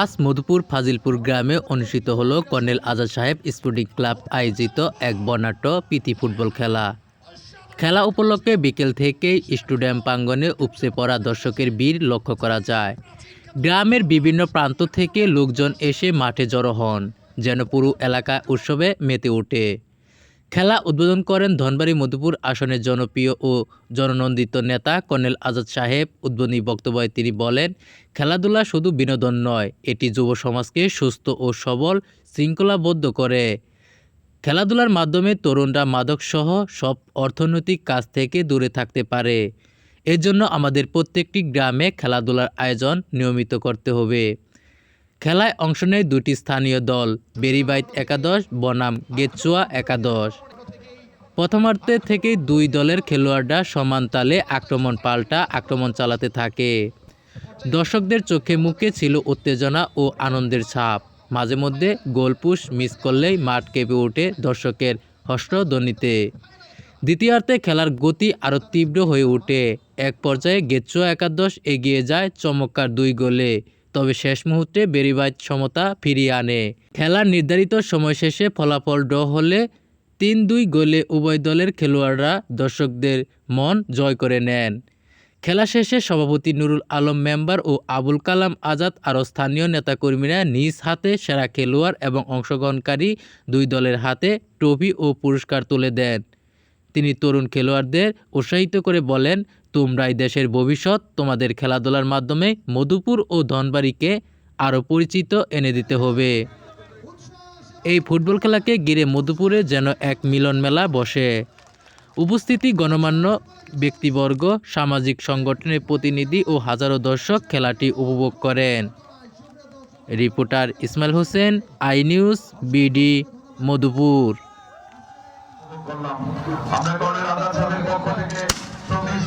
আজ মধুপুর ফাজিলপুর গ্রামে অনুষ্ঠিত হলো কর্নেল আজাদ সাহেব স্পোর্টিং ক্লাব আয়োজিত এক বর্ণাঢ্য প্রীতি ফুটবল খেলা। খেলা উপলক্ষে বিকেল থেকেই স্টেডিয়াম প্রাঙ্গনে উপচে পড়া দর্শকের ভিড় লক্ষ্য করা যায়। গ্রামের বিভিন্ন প্রান্ত থেকে লোকজন এসে মাঠে জড়ো হন, যেন পুরো এলাকা উৎসবে মেতে ওঠে। খেলা উদ্বোধন করেন ধনবাড়ি মধুপুর আসনের জনপ্রিয় ও জননন্দিত নেতা কর্নেল আজাদ সাহেব। উদ্বোধনী বক্তব্যে তিনি বলেন, খেলাধুলা শুধু বিনোদন নয়, এটি যুব সমাজকে সুস্থ ও সবল, শৃঙ্খলাবদ্ধ করে। খেলাধুলার মাধ্যমে তরুণরা মাদকসহ সব অর্থনৈতিক কাজ থেকে দূরে থাকতে পারে। এর জন্য আমাদের প্রত্যেকটি গ্রামে খেলাধুলার আয়োজন নিয়মিত করতে হবে। খেলায় অংশ নেয় দুটি স্থানীয় দল বেরিবাইত একাদশ, বনাম গেচুয়া একাদশ। প্রথমার্ধে থেকেই দুই দলের খেলোয়াড়রা সমান তালে আক্রমণ পাল্টা আক্রমণ চালাতে থাকে। দর্শকদের চোখে মুখে ছিল উত্তেজনা ও আনন্দের ছাপ। মাঝে মধ্যে গোলপুশ মিস করলেই মাঠ কেঁপে ওঠে দর্শকের হর্ষধ্বনিতে দ্বিতীয়ার্ধে খেলার গতি আরও তীব্র হয়ে ওঠে। এক পর্যায়ে গেচ্চুয়া একাদশ এগিয়ে যায় চমৎকার দুই গোলে। তবে শেষ মুহূর্তে বেরিবাইত সমতা ফিরিয়ে আনে। খেলার নির্ধারিত সময় শেষে ফলাফল ড্র হলে তিন দুই গোলে উভয় দলের খেলোয়াড়রা দর্শকদের মন জয় করে নেন। খেলা শেষে সভাপতি নুরুল আলম মেম্বার ও আবুল কালাম আজাদ আরও স্থানীয় নেতাকর্মীরা নিজ হাতে সেরা খেলোয়াড় এবং অংশগ্রহণকারী দুই দলের হাতে ট্রফি ও পুরস্কার তুলে দেন। তিনি তরুণ খেলোয়াড়দের উৎসাহিত করে বলেন, তোমরাই দেশের ভবিষ্যৎ, তোমাদের খেলাধুলার মাধ্যমে মধুপুর ও ধনবাড়িকে আরও পরিচিত এনে দিতে হবে। এই ফুটবল খেলাকে ঘিরে মধুপুরে যেন এক মিলন মেলা বসে। উপস্থিতি গণমান্য ব্যক্তিবর্গ, সামাজিক সংগঠনের প্রতিনিধি ও হাজারো দর্শক খেলাটি উপভোগ করেন। Reporter Ismail Hossain, I News, BD, Madhupur. করলাম আমরা গণের আজাদ সাহেবের পক্ষ থেকে শ্রমিক